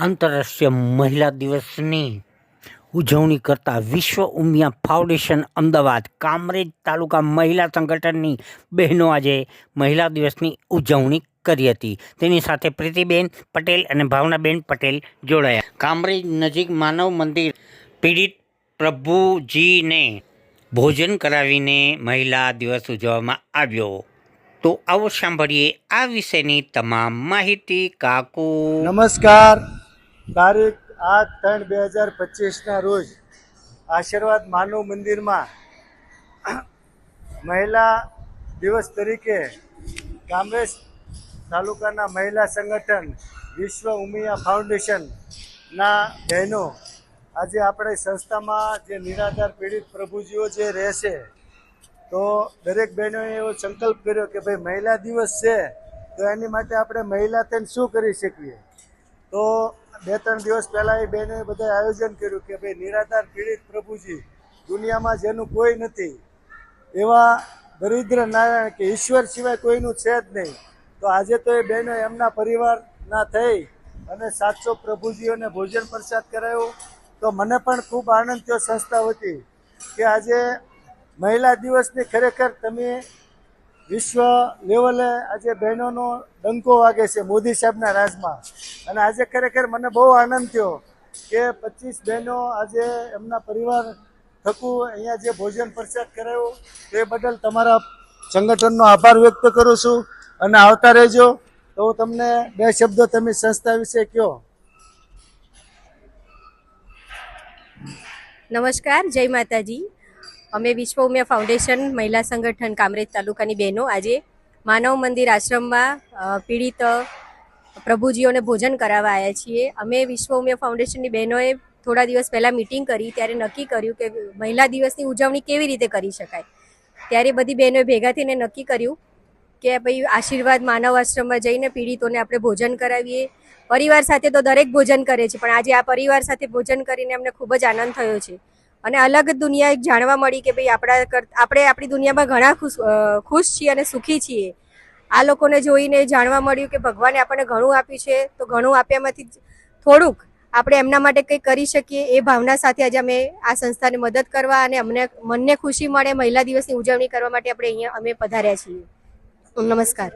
આંતરરાષ્ટ્રીય મહિલા દિવસની ઉજવણી કરતા વિશ્વ ઉમિયા ફાઉન્ડેશન અમદાવાદ, કામરેજ તાલુકા મહિલા સંગઠનની બહેનો આજે મહિલા દિવસની ઉજવણી કરી હતી. તેની સાથે પ્રીતિબેન પટેલ અને ભાવનાબેન પટેલ જોડાયા. કામરેજ નજીક માનવ મંદિર પીડિત પ્રભુજીને ભોજન કરાવીને મહિલા દિવસ ઉજવવામાં આવ્યો. તો આવો સાંભળીએ આ વિશેની તમામ માહિતી, કાકુ. નમસ્કાર. તારીખ આઠ ત્રણ બે હજાર પચીસના રોજ આશીર્વાદ માનવ મંદિરમાં મહિલા દિવસ તરીકે કામરેજ તાલુકાના મહિલા સંગઠન વિશ્વ ઉમિયા ફાઉન્ડેશનના બહેનો આજે આપણે સંસ્થામાં જે નિરાધાર પીડિત પ્રભુજીઓ જે રહેશે, તો દરેક બહેનોએ એવો સંકલ્પ કર્યો કે ભાઈ મહિલા દિવસ છે, તો એની માટે આપણે મહિલા થઈને શું કરી શકીએ? તો બે ત્રણ દિવસ પહેલાં એ બેને બધાએ આયોજન કર્યું કે ભાઈ નિરાધાર પીડિત પ્રભુજી, દુનિયામાં જેનું કોઈ નથી, એવા દરિદ્ર નારાયણ કે ઈશ્વર સિવાય કોઈનું છે જ નહીં. તો આજે તો એ બહેનો એમના પરિવારના થઈ અને સાતસો પ્રભુજીઓને ભોજન પ્રસાદ કરાયો. તો મને પણ ખૂબ આનંદ થયો સંસ્થા વતી કે આજે મહિલા દિવસની ખરેખર તમે વિશ્વ લેવલે આજે બહેનોનો ડંકો વાગે છે મોદી સાહેબના રાજમાં. અને આજે ખરેખર મને બહુ આનંદ થયો કે પચીસ બહેનો આજે એમના પરિવાર થકું અહીંયા જે ભોજન પ્રસાદ કરાયો તે બદલ તમારા સંગઠનનો આભાર વ્યક્ત કરું છું. અને આવતા રહેજો તો તમને બે શબ્દો તમે સંસ્થા વિશે કહો. નમસ્કાર, જય માતાજી. અમે વિશ્વ ઉમિયા ફાઉન્ડેશન મહિલા સંગઠન કામરેજ તાલુકાની બહેનો આજે માનવ મંદિર આશ્રમમાં પીડિત પ્રભુજીઓને ભોજન કરાવવા આવ્યા છીએ. અમે વિશ્વ ઉમિયા ફાઉન્ડેશનની બહેનોએ થોડા દિવસ પહેલાં મિટિંગ કરી, ત્યારે નક્કી કર્યું કે મહિલા દિવસની ઉજવણી કેવી રીતે કરી શકાય. ત્યારે બધી બહેનોએ ભેગા થઈને નક્કી કર્યું કે ભાઈ, આશીર્વાદ માનવ આશ્રમમાં જઈને પીડિતોને આપણે ભોજન કરાવીએ. પરિવાર સાથે તો દરેક ભોજન કરે છે, પણ આજે આ પરિવાર સાથે ભોજન કરીને અમને ખૂબ જ આનંદ થયો છે. અને અલગ દુનિયા એક જાણવા મળી કે ભાઈ આપણા આપણે આપણી દુનિયામાં ઘણા ખુશ ખુશ છીએ અને સુખી છીએ. આ લોકોને જોઈને જાણવા મળ્યું કે ભગવાને આપણને ઘણું આપ્યું છે, તો ઘણું આપ્યામાંથી થોડુંક આપણે એમના માટે કંઈક કરી શકીએ એ ભાવના સાથે આજે અમે આ સંસ્થાને મદદ કરવા અને અમને, મનને ખુશી મળે મહિલા દિવસની ઉજવણી કરવા માટે આપણે અહીંયા અમે પધાર્યા છીએ. નમસ્કાર.